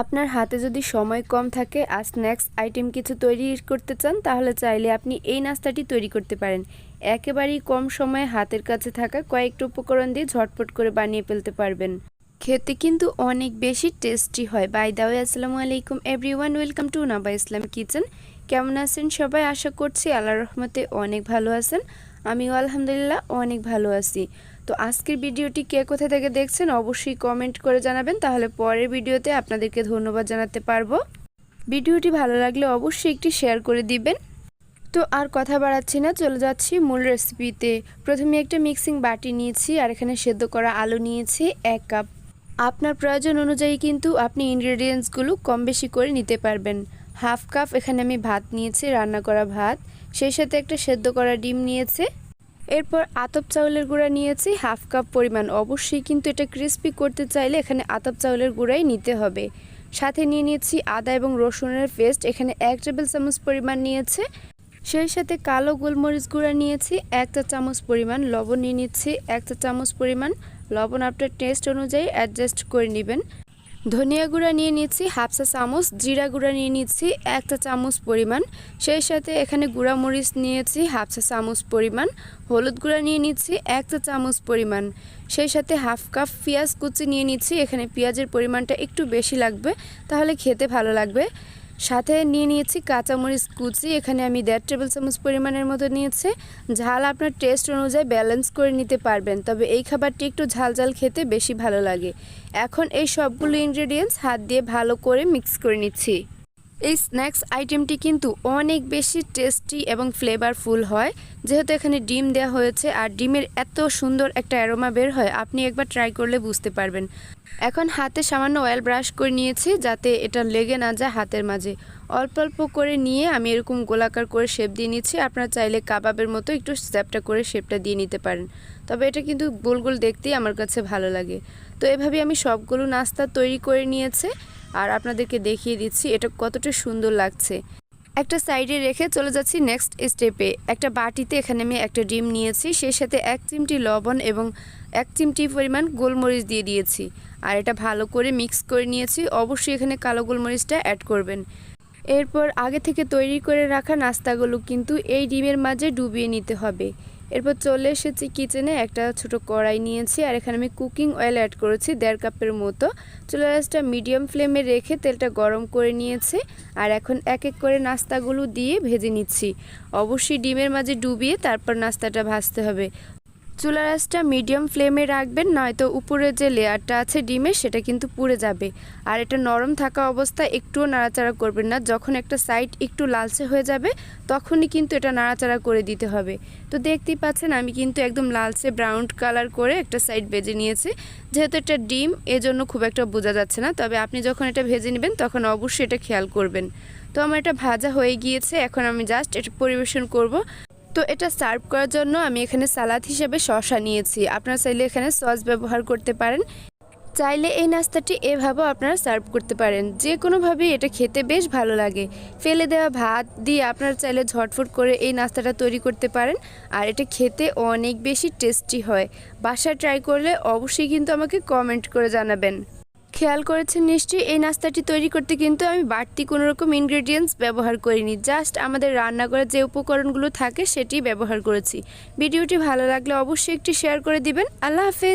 আপনার হাতে যদি সময় কম থাকে আর স্ন্যাক্স আইটেম কিছু তৈরি করতে চান, তাহলে চাইলে আপনি এই নাস্তাটি তৈরি করতে পারেন। একেবারেই কম সময়ে হাতের কাছে থাকা কয়েকটা উপকরণ দিয়ে ঝটপট করে বানিয়ে ফেলতে পারবেন। খেতে কিন্তু অনেক বেশি টেস্টি হয়। বাই দাওয়ে আসসালামু আলাইকুম everyone, welcome to Naba Islam kitchen. কেমন আছেন সবাই? আশা করছি আল্লাহ রহমতে অনেক ভালো আছেন। আমিও আলহামদুলিল্লাহ অনেক ভালো আছি। তো আজকের ভিডিওটি কে কোথা থেকে দেখছেন অবশ্যই কমেন্ট করে জানাবেন, তাহলে পরের ভিডিওতে আপনাদেরকে ধন্যবাদ জানাতে পারব। ভিডিওটি ভালো লাগলে অবশ্যই একটি শেয়ার করে দিবেন। তো আর কথা বাড়াচ্ছি না, চলে যাচ্ছি মূল রেসিপিতে প্রথমে একটা মিক্সিং বাটি নিয়েছি আর এখানে সেদ্ধ করা আলু নিয়েছি এক কাপ আপনার প্রয়োজন অনুযায়ী কিন্তু আপনি ইনগ্রেডিয়েন্টসগুলো কম বেশি করে নিতে পারবেন। হাফ কাপ এখানে আমি ভাত নিয়েছি, রান্না করা ভাত। সেই সাথে একটা সেদ্ধ করা ডিম নিয়েছে। এরপর আতপ চাউলের গুঁড়া নিয়েছি, হাফ কাপ পরিমাণ। অবশ্যই কিন্তু এটা ক্রিস্পি করতে চাইলে এখানে আতপ চাউলের গুঁড়াই নিতে হবে। সাথে নিয়ে নিয়েছি আদা এবং রসুনের পেস্ট এখানে এক টেবিল চামচ পরিমাণ নিয়েছে। সেই সাথে কালো গোলমরিচ গুঁড়া নিয়েছি, এক চা চামচ পরিমাণ লবণ নিয়ে নিচ্ছি, এক চা চামচ পরিমাণ। লবণ আপনার টেস্ট অনুযায়ী অ্যাডজাস্ট করে নেবেন। ধনিয়া গুঁড়া নিয়ে নিচ্ছি হাফ চা চামচ, জিরা গুঁড়া নিয়ে নিচ্ছি, এক চা চামচ পরিমাণ। সেই সাথে এখানে গুঁড়া মরিচ নিয়েছি হাফ চা চামচ পরিমাণ। হলুদ গুঁড়া নিয়ে নিচ্ছি, এক চা চামচ পরিমাণ। সেই সাথে হাফ কাপ পেঁয়াজ কুচি নিয়ে নিচ্ছি, এখানে পেঁয়াজের পরিমাণটা একটু বেশি লাগবে, তাহলে খেতে ভালো লাগবে। সাথে নিয়ে নিয়েছি কাঁচামরিচ কুচি, এখানে আমি দেড় টেবিল চামচ পরিমাণের মতো নিয়েছি। ঝাল আপনার টেস্ট অনুযায়ী ব্যালেন্স করে নিতে পারবেন, তবে এই খাবারটি একটু ঝাল ঝাল খেতে বেশি ভালো লাগে। এখন এই সবগুলো ইনগ্রেডিয়েন্টস হাত দিয়ে ভালো করে মিক্স করে নিচ্ছি। এই স্ন্যাক্স আইটেমটি কিন্তু অনেক বেশি টেস্টি এবং ফ্লেভারফুল হয়। যেহেতু এখানে ডিম দেওয়া হয়েছে আর ডিমের এত সুন্দর একটা অ্যারোমা বের হয়, আপনি একবার ট্রাই করলে বুঝতে পারবেন। এখন হাতে সামান্য অয়েল ব্রাশ করে নিয়েছি যাতে এটা লেগে না যায় হাতের মাঝে। অল্প অল্প করে নিয়ে আমি এরকম গোলাকার করে শেপ দিয়ে নিচ্ছি। আপনারা চাইলে কাবাবের মতো একটু স্যাপটা করে শেপটা দিয়ে নিতে পারেন। তবে এটা কিন্তু গোল গোল দেখতেই আমার কাছে ভালো লাগে। তো এভাবে আমি সবগুলো নাস্তা তৈরি করে নিয়েছে। আর আপনাদেরকে দেখিয়ে দিচ্ছি এটা কতটা সুন্দর লাগছে। একটা সাইডে রেখে চলে যাচ্ছি নেক্সট স্টেপে। একটা বাটিতে এখানে আমি একটা ডিম নিয়েছি, সেই সাথে এক চিমটি লবণ এবং এক চিমটি পরিমাণ গোলমরিচ দিয়ে দিয়েছি। আর এটা ভালো করে মিক্স করে নিয়েছি, অবশ্যই এখানে কালো গোলমরিচটা অ্যাড করবেন। এরপর আগে থেকে তৈরি করে রাখা নাস্তাগুলো কিন্তু এই ডিমের মাঝে ডুবিয়ে নিতে হবে। এরপর চলে এসেছি কিচেনে একটা ছোট কড়াই নিয়েছি, আর এখানে আমি কুকিং অয়েল অ্যাড করেছি দেড় কাপের মতো। চুলারাসটা মিডিয়াম ফ্লেমে রেখে তেলটা গরম করে নিয়েছি, আর এখন এক এক করে নাস্তাগুলো দিয়ে ভেজে নিচ্ছি। অবশ্যই ডিমের মাঝে ডুবিয়ে তারপর নাস্তাটা ভাজতে হবে। চুলা রাসটা মিডিয়াম ফ্লেমে রাখবেন, নয়তো উপরে যে লেয়ারটা আছে ডিমের সেটা কিন্তু পুড়ে যাবে। আর এটা নরম থাকা অবস্থায় একটুও নাড়াচাড়া করবেন না। যখন একটা সাইড একটু লালচে হয়ে যাবে, তখনই কিন্তু এটা নাড়াচাড়া করে দিতে হবে। তো দেখতেই পাচ্ছেন, আমি কিন্তু একদম লালচে ব্রাউন কালার করে একটা সাইড ভেজে নিয়েছি। যেহেতু এটা ডিম, এজন্য খুব একটা বোঝা যাচ্ছে না। তবে আপনি যখন এটা ভেজে নেবেন, তখন অবশ্যই এটা খেয়াল করবেন। তো আমার এটা ভাজা হয়ে গিয়েছে। এখন আমি জাস্ট এটা পরিবেশন করব। তো এটা সার্ভ করার জন্য আমি এখানে সালাদ হিসেবে শশা নিয়েছি। আপনারা চাইলে এখানে সস ব্যবহার করতে পারেন। চাইলে এই নাস্তাটি এভাবেও আপনারা সার্ভ করতে পারেন। যে কোনোভাবেই এটা খেতে বেশ ভালো লাগে। ফেলে দেওয়া ভাত দিয়ে আপনারা চাইলে ঝটফট করে এই নাস্তাটা তৈরি করতে পারেন। আর এটা খেতে অনেক বেশি টেস্টি হয়। বাসায় ট্রাই করলে অবশ্যই কিন্তু আমাকে কমেন্ট করে জানাবেন। খেয়াল করেছেন নিশ্চয়ই, এই নাস্তাটি তৈরি করতে কিন্তু আমি বাড়তি কোনো রকম ইনগ্রেডিয়েন্টস ব্যবহার করিনি। জাস্ট আমাদের রান্নাঘরের যে উপকরণগুলো থাকে সেটি ব্যবহার করেছি। ভিডিওটি ভালো লাগলে অবশ্যই একটি শেয়ার করে দিবেন। আল্লাহ হাফেজ।